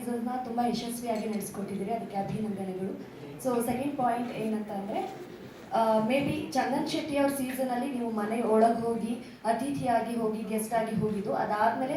ಸೀಸನ್ನ ತುಂಬ ಯಶಸ್ವಿಯಾಗಿ ನಡೆಸ್ಕೊಟ್ಟಿದ್ದೀರಿ ಅದಕ್ಕೆ ಅಭಿನಂದನೆಗಳು. ಸೊ ಸೆಕೆಂಡ್ ಪಾಯಿಂಟ್ ಏನಂತ ಅಂದರೆ ಮೇ ಬಿ ಚಂದನ್ ಶೆಟ್ಟಿ ಅವ್ರ ಸೀಸನಲ್ಲಿ ನೀವು ಮನೆ ಒಳಗೆ ಹೋಗಿ, ಅತಿಥಿಯಾಗಿ ಹೋಗಿ ಗೆಸ್ಟ್ ಆಗಿ ಹೋಗಿದ್ದು, ಅದಾದಮೇಲೆ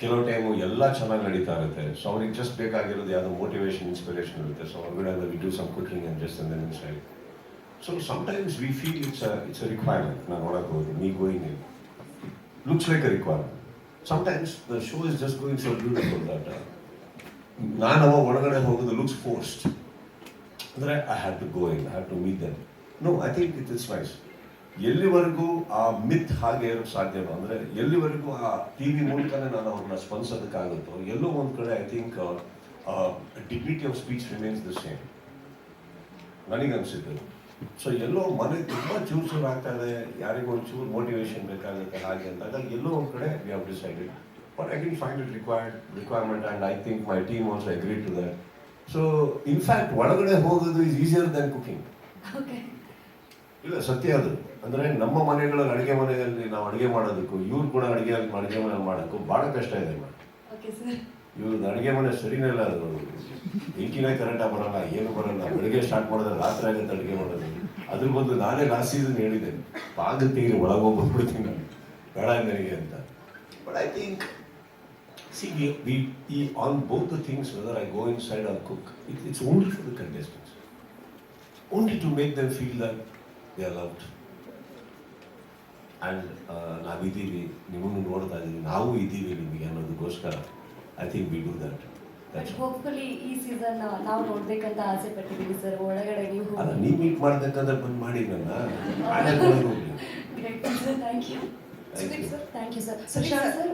ಕೆಲವು ಟೈಮು ಎಲ್ಲ ಚೆನ್ನಾಗಿ ನಡೀತಾ ಇರುತ್ತೆ. ಸೊ ಅವ್ರಿಗೆ ಜಸ್ಟ್ ಬೇಕಾಗಿರೋದು ಯಾವುದೋ ಮೋಟಿವೇಶನ್ ಇನ್ಸ್ಪಿರೇಷನ್ ಇರುತ್ತೆ. ಸೊ ಹೊರಗಡೆ we do some cooking and just then side so sometimes we feel it's it's a requirement ನಾನು ನೋಡಕ್ ಹೋಗಿ ನೀ going in looks like a requirement sometimes the show is just going so beautiful that ನಾನು ಅವಾಗ ಒಳಗಡೆ ಹೋಗೋದು looks forced ಅಂದರೆ I had to go in I have to meet them no I think it is nice ಎಲ್ಲಿವರೆಗೂ ಆ ಮಿತ್ ಹಾಗೆ ಇರೋಕ್ಕೆ ಸಾಧ್ಯನೋ ಅಂದರೆ ಎಲ್ಲಿವರೆಗೂ ಆ ಟಿ ವಿ ಮೂಲಕನೇ ನಾನು ಅವ್ರನ್ನ ಸ್ಪಂದಿಸೋದಕ್ಕಾಗುತ್ತೋ, ಎಲ್ಲೋ ಒಂದು ಕಡೆ I think dignity of speech remains the same ನನಗನ್ಸಿದ್ದು. So ಎಲ್ಲೋ ಮನೆ ತುಂಬ ಚೂರು ಚೂರು ಆಗ್ತಾ ಇದೆ, ಯಾರಿಗೂ ಚೂರು ಮೋಟಿವೇಶನ್ ಬೇಕಾಗುತ್ತೆ ಹಾಗೆ ಅಂದಾಗ ಎಲ್ಲೋ ಒಂದು ಕಡೆ we have decided but I can find it required requirement and I think my team also agree to that so in fact ಒಳಗಡೆ ಹೋಗೋದು ಈಸ್ ಈಸಿಯರ್ ದೆನ್ ಕುಕಿಂಗ್ ಇಲ್ಲ ಸತ್ಯ ಅದು. ಅಂದರೆ ನಮ್ಮ ಮನೆಗಳಲ್ಲಿ ಅಡುಗೆ ಮನೆಯಲ್ಲಿ ನಾವು ಅಡುಗೆ ಮಾಡೋದಕ್ಕೂ ಇವ್ರು ಕೂಡ ಅಡುಗೆ ಅಡುಗೆ ಮನೆಯಲ್ಲಿ ಮಾಡೋಕ್ಕೂ ಭಾಳ ಕಷ್ಟ ಇದೆ ಇವ್ರದ್ದು ಅಡುಗೆ ಮನೆ ಸರಿನೇ ಇಲ್ಲ ಅದು. ಬೆಂಕಿನೇ ಕರೆಕ್ಟಾಗಿ ಬರಲ್ಲ ಏನು ಬರಲ್ಲ. ಬೆಳಿಗ್ಗೆ ಸ್ಟಾರ್ಟ್ ಮಾಡಿದ್ರೆ ರಾತ್ರಿ ಆಗುತ್ತೆ ಅಡುಗೆ ಮಾಡೋದು. ಅದ್ರ ಬಂದು ನಾನೇ ಲಾಸ್ಟ್ ಸೀಸನ್ ಹೇಳಿದೆ. ಬಾಗಿಲು ತೀರಿ ಒಳಗೆ ಹೋಗಿ ಬಂದ್ಬಿಡ್ತೀನಿ ನಾನು. ಬೇಡ ನನಗೆ ಅಂತ. But I think see we we ಈ on both the things whether I go inside on cook it it's only for the contestants only to make them feel that they are loved and ನಾವಿದ್ದೀವಿ ನಿಮ್ಮನ್ನು ನೋಡ್ತಾ ಇದ್ದೀವಿ ನಾವು ಇದ್ದೀವಿ ನಿಮಗೆ ಅನ್ನೋದಕ್ಕೋಸ್ಕರ I think we do that hopefully ಈ season ನಾವು ನೋಡ್ಬೇಕಂತ ಆಸೆ ಪಟ್ಟಿದ್ದೀವಿ ಸರ್ ಒಳಗಡೆ ನೀವು ಅಲ್ಲ ನೀವು ಮೀಟ್ ಮಾಡ್ಬೇಕಂದ್ರೆ ಬಂದು ಮಾಡಿ ನನ್ನ ಆಮೇಲೆ thank you Thank you. Thank you sir sir